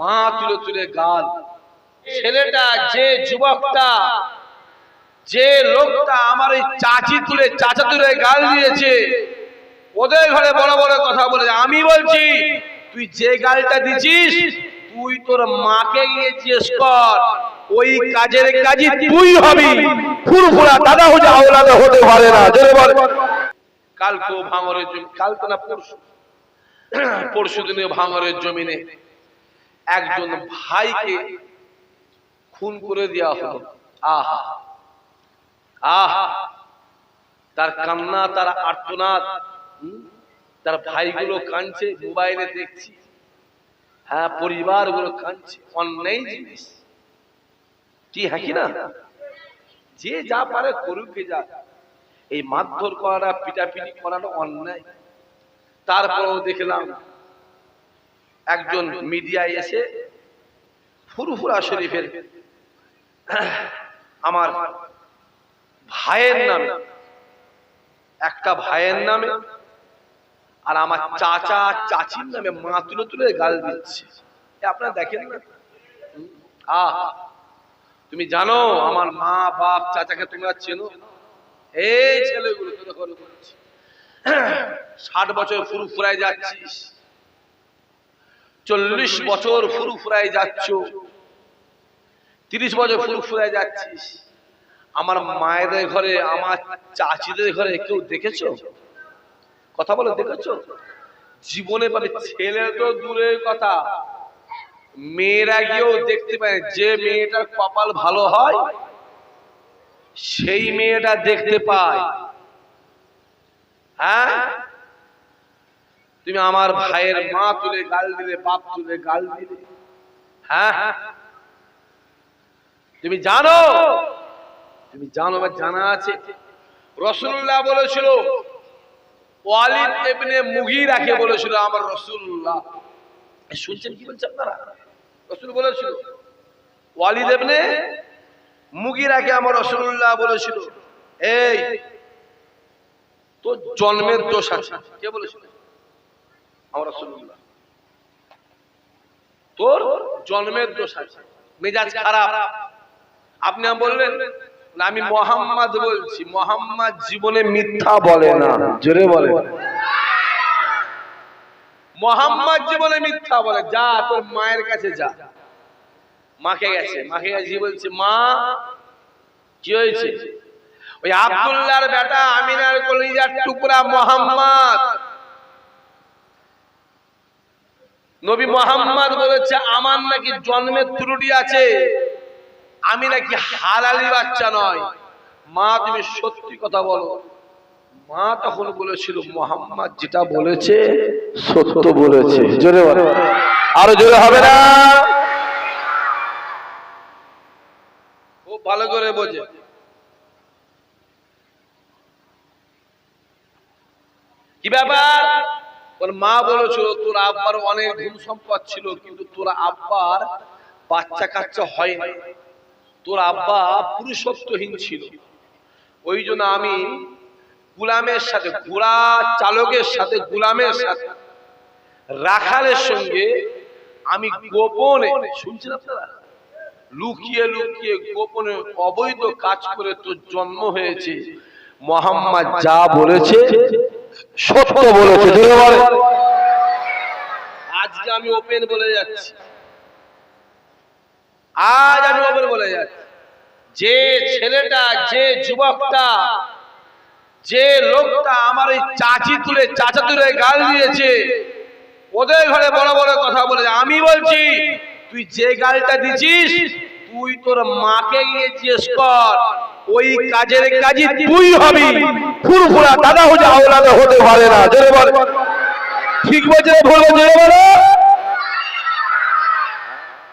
মা তুলে তুলে গাল ছেলেটা যে যুবকটা, যে লোকটা আমার এই চাচি তুলে, চাচা তুলে গাল দিয়েছে, ওদের ঘরে বড় বড় কথা বলেছে আমি বলছি, তুই যে গালটা দিছিস, তুই তোর মাকে গিয়ে জিজ্ঞেস কর। ওই কাজের কাজই তুই হবি। ফুরফুরা দাদা হতে আওলাদে হতে পারে না। জোরে বল। কালকে ভাঙরের জমি কালকে না পরশু। পরশু দিনে ভাঙরের জমিনে। একজন ভাইকে খুন করে দেওয়া হলো। আহা। আহা। তার কান্না তার আর্তনাদ? তার ভাইগুলো কাঁদছে মোবাইলে দেখছি। হ্যাঁ পরিবারগুলো কাঁদছে। অন্যায় জিনিস। কি হ্যাঁ কি না? যে যা পারে করুকে যা। এই মারধর করাটা পিটাপিটি করাটা অন্যায়। তারপরেও দেখলাম একজন মিডিয়ায় এসে ফুরফুরা শরীফের আমার ভাইয়ের নামে, একটা ভাইয়ের নামে আর আমার চাচা চাচির নামে মা তুলে তুলে গাল দিচ্ছে। আপনারা দেখেন না? আহ, তুমি জানো আমার মা, বাপ, চাচাকে তোমরা চেনো? এই ছেলেগুলো তো দেখো ষাট বছর ফুরু ফুরায় যাচ্ছিস। চল্লিশ বছর ফুরু ফুরায় যাচ্ছ। তিরিশ বছর ফুরু ফুরায় যাচ্ছিস। আমার মায়েদের ঘরে, আমার চাচিদের ঘরে কেউ দেখেছ? কথা বলে, দেখেছ? জীবনে পাবে ছেলে তো দূরের কথা। মেয়েরা গিয়েও দেখতে পায়, যে মেয়েটার কপাল ভালো হয়, সেই মেয়েটা দেখতে পায়। হ্যাঁ? তুমি আমার ভাইয়ের মা তুলে গাল দিলে, বাপ তুলে গাল দিলে। হ্যাঁ? তুমি জানো? তুমি জানো বা জানা আছে? রসুল্লাহ বলেছিল, ওয়ালিদ বলেছিল আমার রসুল্লাহ। শুনছেন কি বলছে আপনারা? রসুল বলেছিল, ওয়ালিদ মুগিরাকে আমার রসুল্লাহ বলেছিল, এই, তোর জন্মের দোষ আছে। কে বলেছিল? আমার তোর জন্মের দোষ আছে, মেজাজ খারাপ। আপনি বললেন আমি মোহাম্মদ বলছি, মোহাম্মদ জীবনে মিথ্যা বলে না। জোরে বলে মোহাম্মদ জীবনে মিথ্যা বলে, যা, তোর মায়ের কাছে যা। মাকে গেছে মাকে গেছে বলছে, মা, কি হয়েছে? ওই আব্দুল্লাহর বেটা আমিনার কলিজার টুকরা মোহাম্মদ। নবী মোহাম্মদ বলেছে, আমার নাকি জন্মের ত্রুটি আছে। আমি নাকি হালালি বাচ্চা নয়। মা, তুমি সত্যি কথা বলো। মা তখন বলেছিল, মোহাম্মদ যেটা বলেছে, সত্য বলেছে। জোরে বল। আরও জোরে হবে না? খুব ভালো করে বোঝে। কি ব্যাপার? মা বলেছিল, তোর আব্বার অনেক ধন সম্পদ ছিল, কিন্তু তোর আব্বার বাচ্চা কাচ্চা হয় না তোর আব্বা পুরুষত্বহীন ছিল। ওই জন্য আমি গুলামের সাথে, ঘোড়া চালকের সাথে, গুলামের সাথে, রাখালের সঙ্গে আমি গোপনে, শুনছেন আপনারা? লুকিয়ে লুকিয়ে গোপনে অবৈধ কাজ করে তোর জন্ম হয়েছে। মোহাম্মদ যা বলেছে সত্য বলেছে। আজকে আমি ওপেন বলে যাচ্ছি। আজ আমি ওপেন বলে যাচ্ছি। যে ছেলেটা যে যুবকটা যে লোকটা আমার এই চাচি তুলে চাচা তুলে গাল দিয়েছে ওদের ঘরে বড় বড় কথা বলেছে আমি বলছি তুই যে গালটা দিছিস তুই তোর মাকে গিয়ে জিজ্ঞেস কর। ওই কাজের কাজই তুই হবি। ফুরফুরা দাদা হতে আওলাদে হতে পারে না। জোরে বল। ঠিক বলছে ভুল বলছে জোরে বলো।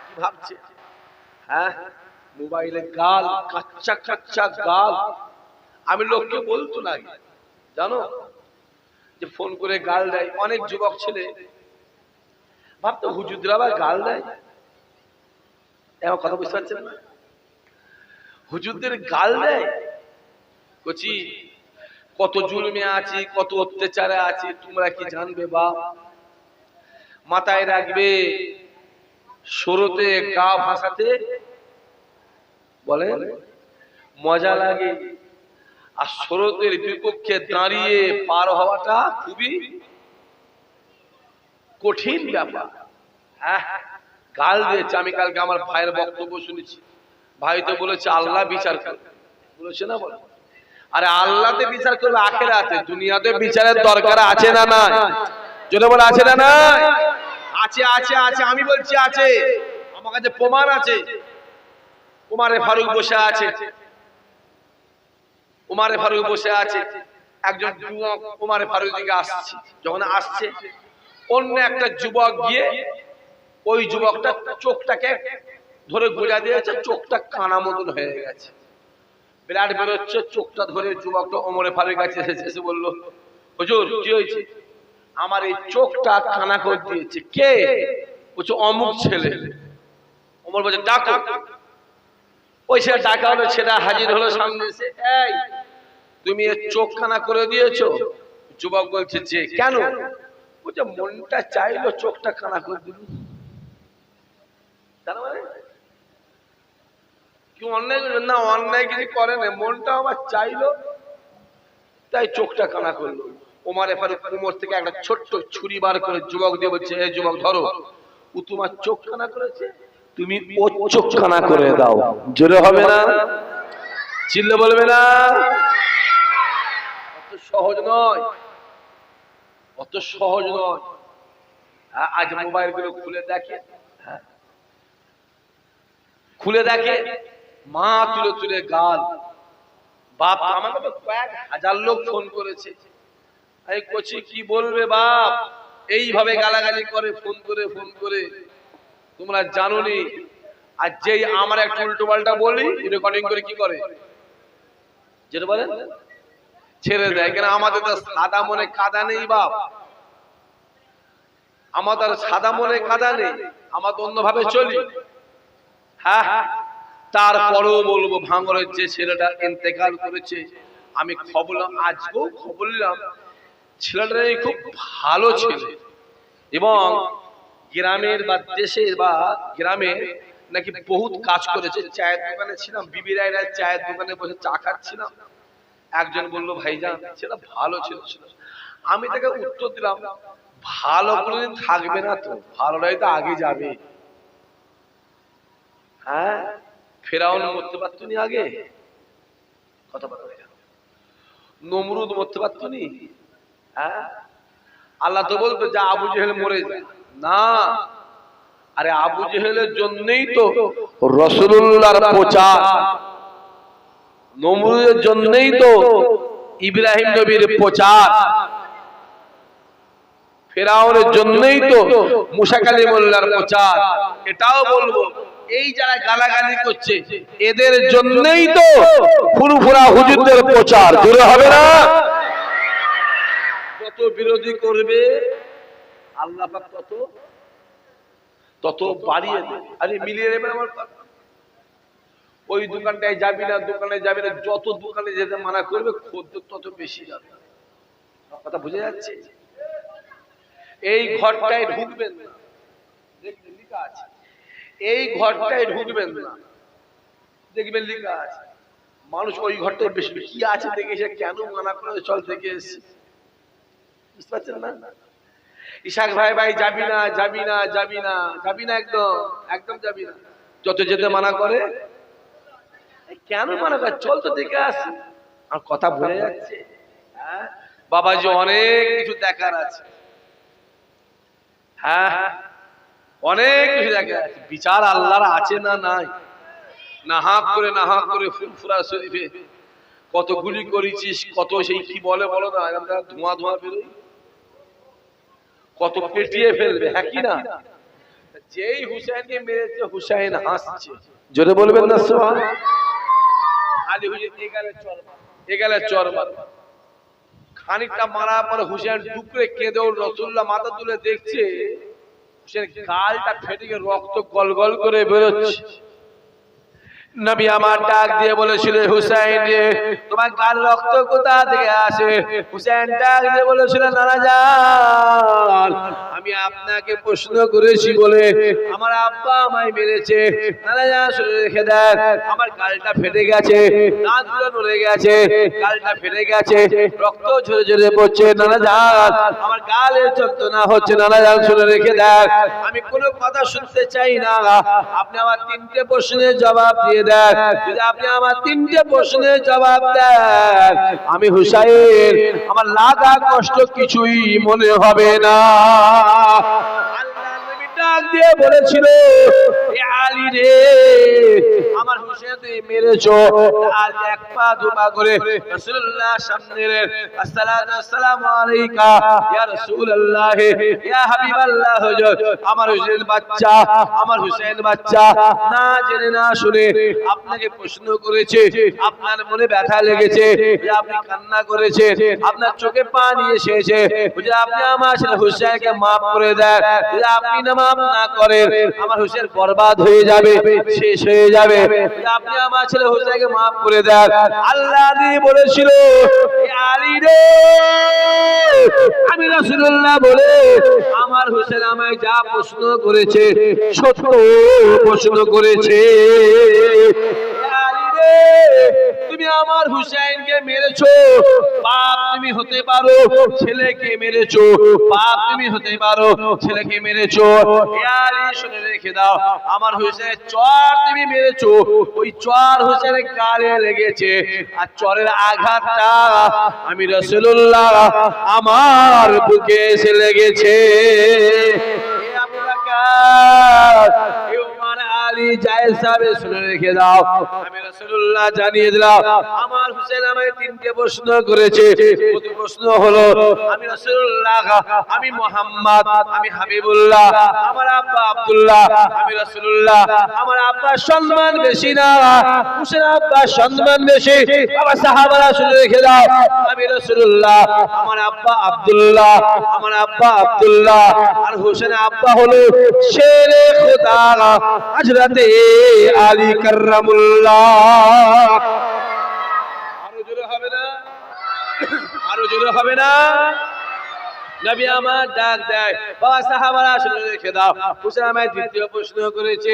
কি ভাবছে? হ্যাঁ? মোবাইলে গাল কাচ্চা কাচ্চা গাল। আমি লোককে বলতো না জানো? যে ফোন করে গাল দেয়। অনেক যুবক ছেলে। ভাবতো হুজুদরা আবার গাল দেয়? এমন কথা বুঝতে পারছেন না? হুজুরদের গাল দেয়? কচি, কত জুলমে আছি, কত অত্যাচারে আছি, তোমরা কি জানবে বা মাথায় রাখবে, স্রোতে গা ভাসাতে বলে মজা লাগে। আর স্রোতের বিপক্ষে দাঁড়িয়ে পার হওয়াটা খুবই কঠিন ব্যাপার। হ্যাঁ গাল দিয়েছে। আমি কালকে আমার ভাইয়ের বক্তব্য শুনেছি। ভাই তো বলেছে আল্লাহ বিচার করবে। বলেছে না বলে? আরে আল্লাহতে বিচার করবে আখের আছে দুনিয়াতে বিচারের দরকার আছে না না যদি বলে আছে না না আছে আছে আছে আমি বলছি আছে। আমার কাছে প্রমাণ আছে। উমারে ফারুক বসে আছে। উমারে ফারুক বসে আছে। একজন যুবক উমারে ফারুক দিকে আসছে। যখন আসছে অন্য একটা যুবক গিয়ে ওই যুবকটা চোখটাকে ধরে গোজা দিয়েছে চোখটা কানা মতন হয়ে গেছে। বিরাট বেরোচ্ছে, চোখটা ধরে যুবকটা অমরে ফারুক কাছে এসে বলল, হুজুর, কি হয়েছে? আমার এই চোখটা কানা করে দিয়েছে। কে? বলছে, অমুক ছেলে। অমর বলছে, ডাকো। ওই ছেলে ডাকা হলো ছেলে, হাজির হলো সামনে এসে। এই, তুমি এর চোখ কানা করে দিয়েছ? যুবক বলছে, যে, কেন? বলছে, মনটা চাইলো চোখটা কানা করে দিল তার মানে কি অন্যায়? না, অন্যায় কিছু করে না মনটা চাইলো, তাই চোখটা কানা করল। ওমার থেকে একটা ছোট্ট ছুরি বার করে যুবক দিয়ে বলছে এই যুবক, ধরো। ও তোমার চোখ কানা করেছে? তুমি ও চোখ কানা করে দাও। জোরে হবে না? চিল্লে বলবে না? অত সহজ নয়। অত সহজ নয়। আজ মোবাইলগুলো খুলে দেখে হ্যাঁ। খুলে দেখে। মা তুলে তুলে গাল বাপ আমাকে তো কয়েক হাজার লোক ফোন করেছে। আমি কচি কি বলবে বাপ? এইভাবে গালাগালি করে, ফোন করে ফোন করে। তোমরা জানোনি, আর যেই আমার একটা উল্টো পাল্টা বলি রেকর্ডিং করে কি করে? যেটা বলেন ছেড়ে দেয়। কেন আমাদের তো সাদা মনে কাদা নেই বাপ। আমাদের সাদা মনে কাদা নেই। আমাদের অন্যভাবে চলি। হ্যাঁ হ্যাঁ তারপরেও বলব ভাঙরের যে ছেলেটা ইন্তেকাল করেছে, আমি খবর আজকেও খবর নিলাম ছেলেটা খুব ভালো ছেলে। এবং গ্রামের বা দেশের বা গ্রামের নাকি বহুত কাজ করেছে। চায়ের দোকানে ছিলাম, বিবি রায়রা চায়ের দোকানে বসে চা খাচ্ছিলাম। একজন বলল, ভাইজান ছেলে ভালো ছিল ছিল। আমি তাকে উত্তর দিলাম, ভালো কোনোদিন থাকবে না তো, ভালোটাই তো আগে যাবে। হ্যাঁ? ফেরাউন মরতে পারতো নি আগে কথা বলা নমরুদ মরতে পারতো নি? হ্যাঁ? আল্লাহ তো বলতো যে আবু জেহেল মরে না। আরে আবু জেহেলের জন্যই তো রসুল্লাহর প্রচার। নমরুদের জন্যই তো ইব্রাহিম নবীর প্রচার। ফেরাউনের জন্যই তো মুসা কালিমুল্লাহর প্রচার। এটাও বলব এই যারা গালাগালি করছে এদের জন্যই তো ফুরফুরা হুজুরদের প্রচার দূরে হবে না? যত বিরোধী করবে আল্লাহ পাক তত তত বাড়িয়ে দেবে। আরে মিলিয়ে নেবেন আমার ওই দোকানটায় যাবি না দোকানে যাবি না যত দোকানে যেতে মানা করবে খদ্দের তত বেশি যাবে। কথা বুঝে যাচ্ছে? এই ঘরটায় ঢুকবেন না। দেখবেন লেখা আছে। এই ঘরটায় ঢুকবেন না। দেখবেন লেখা আছে, মানুষ ওই ঘরটায় বেশি কি আছে দেখে সে কেন মানা করে চল থেকে এসছে? বুঝতে পারছেন না? ইশাক ভাই ভাই, যাবি না যাবি না যাবি না যাবি না একদম একদম যাবি না। যত যেতে মানা করে কেন মানা করে? চল তো দেখে আসি। আর কথা ভুলে যাচ্ছে। হ্যাঁ? বাবাজি অনেক কিছু দেখার আছে। হ্যাঁ হ্যাঁ? অনেক কিছু দেখার আছে বিচার আল্লাহর আছে না নাই? নাহাক করে নাহাক করে ফুরফুরা শরীফে কত গুলি করেছিস কত সেই কি বলে বলো না ধোঁয়া ধোঁয়া বেরোই কত পেটিয়ে ফেলবে হ্যাঁ কি না? যেই হুসাইনকে মেরেছে হুসাইন হাসছে। জোরে বলবেন না সোহান আলী হুজুর এগালে চর মার, এগালে চর মার। খানিকটা মারার পর হুসেন টুকরে কেঁদে ওর রসুল্লাহ মাথা তুলে দেখছে হুসেন গালটা ফেটে রক্ত গল গল করে বেরোচ্ছে। নবী আমার ডাক দিয়ে বলেছিল হুসাইন রে, তোমার কার রক্ত কোথা থেকে আসে? হুসাইন ডাক দিয়ে বলেছিল নানা যান আমি আপনাকে প্রশ্ন করেছি বলে আমার আব্বা আমায় মেরেছে। নানা যান শুনে রেখে দেন, আমার গালটা ফেটে গেছে, দাঁতগুলো নড়ে গেছে, গালটা ফেটে গেছে, রক্ত ঝরে ঝরে পড়ছে। নানা যান আমার গালে যন্ত্রণা হচ্ছে। নানা যান শুনে রেখে দেন, আমি কোনো কথা শুনতে চাই না। আপনি আমার তিনটে প্রশ্নের জবাব দিয়ে দেন যদি আপনি আমার তিনটে প্রশ্নের জবাব দেন আমি হুসাইন আমার লাগা কষ্ট কিছুই মনে হবে না। ডাক দিয়ে বলেছিল আলী রে, আমার মেরেছো। আর এক পা করে রাসূলুল্লাহ সামনে রে আসসালাতু আসসালামু আলাইকা, ইয়া রাসূলুল্লাহ, ইয়া হাবিবাল্লাহ হুজুর আমার বাচ্চা আমার বাচ্চা। না জেনে না শুনে আপনাকে প্রশ্ন করেছে, আপনার মনে ব্যথা লেগেছে আপনি কান্না করেছে আপনার চোখে পানি এসেছে। যে আপনি আমার ছেলে হুসেনকে করে দেন। আপনি না মাফ না করেন আমার হুসেন বরবাদ হয়ে যাবে, শেষ হয়ে যাবে। আপনি আমার ছেলে হুসেনকে মাফ করে দেন। আল্লাহ বলেছিল আমি রাসূলুল্লাহ বলে আমার হোসেন আমায় যা প্রশ্ন করেছে ছোট প্রশ্ন করেছে। আলী তুমি আমার হুসাইনকে মেরেছো, বাপ তুমি হতে পারো, ছেলেকে মেরেছো, বাপ তুমি হতে পারো, ছেলেকে মেরেছো। আলী শুনে রেখে দাও, আমার হুসাইন চর তুমি মেরেছো, ওই চর হুসাইনের গালে লেগেছে, আর চরের আঘাতটা আমি রাসূলুল্লাহ আমার বুকে এসে লেগেছে। আলী শুনে রেখে দাও। আমি রাসূলুল্লাহ জানিয়ে দিলাম, আমার হুসেন আমায় তিনটে প্রশ্ন করেছে। প্রথম প্রশ্ন হলো, আমি রাসূলুল্লাহ, আমি মোহাম্মদ, আমি হাবিবুল্লাহ, আমার আব্বা আব্দুল্লাহ, আমি রাসূলুল্লাহ, আমার আব্বার সম্মান বেশি না, হুসেন আব্বার সম্মান বেশি। বাবা সাহাবারা শুনে রেখে দাও, আমি রাসূলুল্লাহ, আমার আব্বা আব্দুল্লাহ, আমার আব্বা আব্দুল্লাহ, আর হোসেন আব্বা হলো শেরে খোদা। হযরতে আলী কার্রামুল্লাহ আরও জোরে হবে না? আরও জোরে হবে না? নবী আমার ডাক দেয়। বাবা, সাহাবারা শুনে রেখে দাও। হুসেন আমায় দ্বিতীয় প্রশ্ন করেছে।